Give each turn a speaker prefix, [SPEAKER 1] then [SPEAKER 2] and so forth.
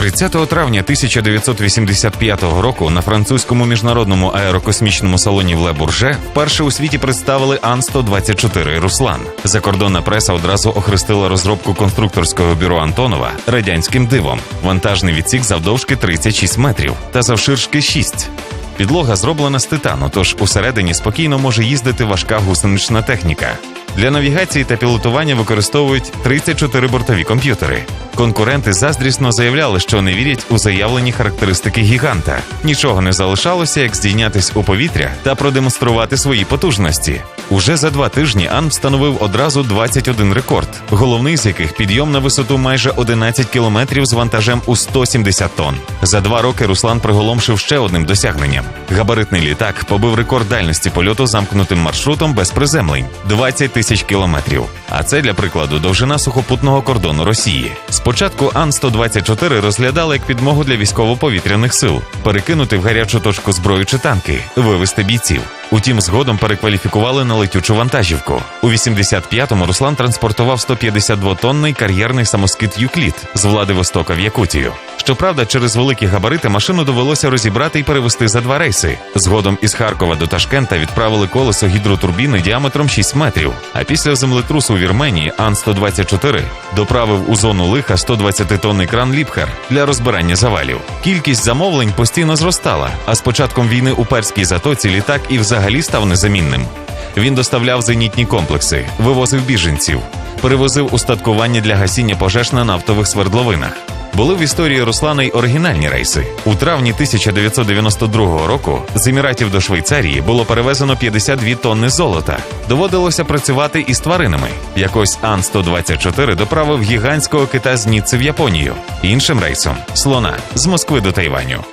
[SPEAKER 1] 30 травня 1985 року на французькому міжнародному аерокосмічному салоні в Ле Бурже вперше у світі представили Ан-124 Руслан. Закордонна преса одразу охрестила розробку конструкторського бюро Антонова радянським дивом. Вантажний відсік завдовжки 36 метрів та завширшки 6. Підлога зроблена з титану, тож усередині спокійно може їздити важка гусенична техніка. Для навігації та пілотування використовують 34 бортові комп'ютери. Конкуренти заздрісно заявляли, що не вірять у заявлені характеристики гіганта. Нічого не залишалося, як здійнятись у повітря та продемонструвати свої потужності. Уже за два тижні Ан встановив одразу 21 рекорд, головний з яких підйом на висоту майже 11 кілометрів з вантажем у 170 тонн. За два роки Руслан приголомшив ще одним досягненням. Габаритний літак побив рекорд дальності польоту замкнутим маршрутом без приземлень 20 тисяч кілометрів. А це для прикладу довжина сухопутного кордону Росії. Спочатку Ан-124 розглядали як підмогу для військово-повітряних сил, перекинути в гарячу точку зброю чи танки, вивести бійців. Утім, згодом перекваліфікували на летючу вантажівку. У 85-му Руслан транспортував 152-тонний кар'єрний самоскид Юкліт з Владивостока в Якутію. Щоправда, через великі габарити машину довелося розібрати і перевести за два рейси. Згодом із Харкова до Ташкента відправили колесо гідротурбіни діаметром 6 метрів. А після землетрусу у Вірменії Ан-124 доправив у зону лиха 120-тонний кран Ліпхер для розбирання завалів. Кількість замовлень постійно зростала. А з початком війни у перській затоці літак і взагалі став незамінним. Він доставляв зенітні комплекси, вивозив біженців, перевозив устаткування для гасіння пожеж на нафтових свердловинах. Були в історії Руслана й оригінальні рейси. У травні 1992 року з Еміратів до Швейцарії було перевезено 52 тонни золота. Доводилося працювати із тваринами. Якось Ан-124 доправив гігантського кита з Ніцци в Японію. Іншим рейсом слона з Москви до Тайваню.